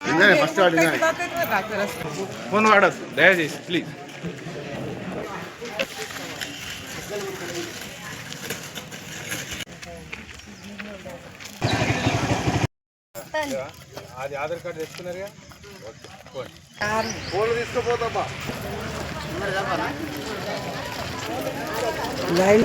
నిన్ననే ఫస్ట్ వాడు నిన్ననే. ఫోన్ వాడద్దు దయచేసి ప్లీజ్ అది ఆధార్ కార్డు తెచ్చుకున్నారుగా ఫోన్లు తీసుకుపోతామా అలానే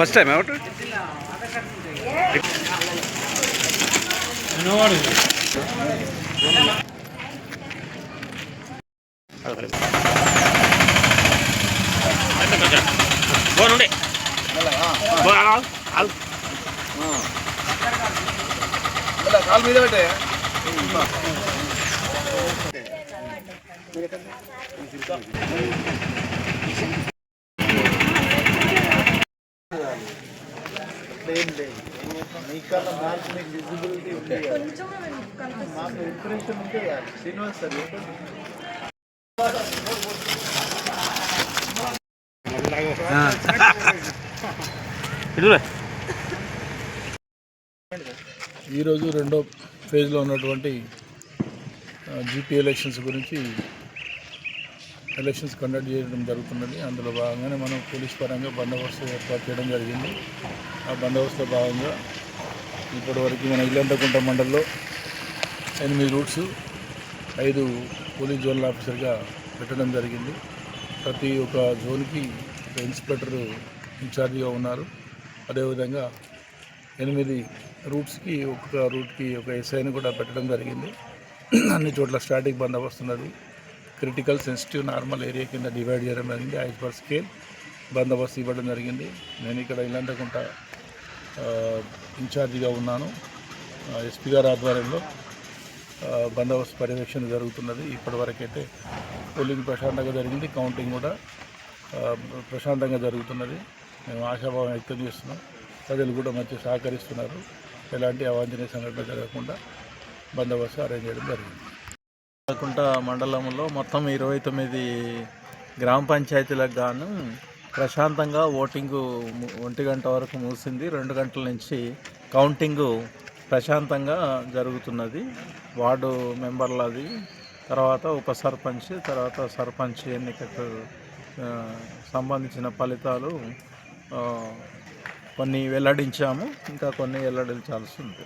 ఫస్ట్ టైం ఏమంటారు కాలు మీద పెట్టే ఏం మీకు విజిబిలిటీ ఉంటే మాకు ఇంప్రెషన్ ఉంటే శ్రీనివాస్ సార్ ఈరోజు రెండో ఫేజ్లో ఉన్నటువంటి జీపీ ఎలక్షన్స్ గురించి ఎలక్షన్స్ కండక్ట్ చేయడం జరుగుతున్నది. అందులో భాగంగానే మనం పోలీస్ పరంగా బందోబస్తు ఏర్పాటు చేయడం జరిగింది. ఆ బందోబస్తులో భాగంగా ఇప్పటివరకు మన ఇల్లంతకుంట మండల్లో ఎనిమిది రూట్స్ ఐదు పోలీస్ జోనల్ ఆఫీసర్గా పెట్టడం జరిగింది. ప్రతి ఒక్క జోన్కి ఒక ఇన్స్పెక్టర్ ఇన్ఛార్జిగా ఉన్నారు. అదేవిధంగా ఎనిమిది రూట్స్కి ఒక్కొక్క రూట్కి ఒక ఎస్ఐని కూడా పెట్టడం జరిగింది. అన్ని చోట్ల స్టాటిక్ బందోబస్తు ఉన్నది. క్రిటికల్ సెన్సిటివ్ నార్మల్ ఏరియా కింద డివైడ్ చేయడం జరిగింది. ఐస్ పర్ స్కేల్ బందోబస్తు ఇవ్వడం జరిగింది. నేను ఇక్కడ ఇల్లంతకుంట ఇన్ఛార్జిగా ఉన్నాను. ఎస్పీ గారి ఆధ్వర్యంలో బందోబస్తు పర్యవేక్షణ జరుగుతున్నది. ఇప్పటివరకైతే పోలింగ్ ప్రశాంతంగా జరిగింది. కౌంటింగ్ కూడా ప్రశాంతంగా జరుగుతున్నది. మేము ఆశాభావం వ్యక్తం చేస్తున్నాం. ప్రజలు కూడా మంచి సహకరిస్తున్నారు. ఎలాంటి అవాంఛనీయ సంఘటన జరగకుండా బందోబస్తు అరేంజ్ చేయడం జరిగింది. కుంట మండలంలో మొత్తం ఇరవై తొమ్మిది గ్రామ పంచాయతీలకు గాను ప్రశాంతంగా ఓటింగు ఒంటి గంట వరకు ముగిసింది రెండు గంటల నుంచి కౌంటింగ్ ప్రశాంతంగా జరుగుతున్నది. వార్డు మెంబర్లది తర్వాత ఉప సర్పంచ్ తర్వాత సర్పంచ్ ఎన్నికకు సంబంధించిన ఫలితాలు కొన్ని వెల్లడించాము. ఇంకా కొన్ని వెల్లడించాల్సి ఉంది.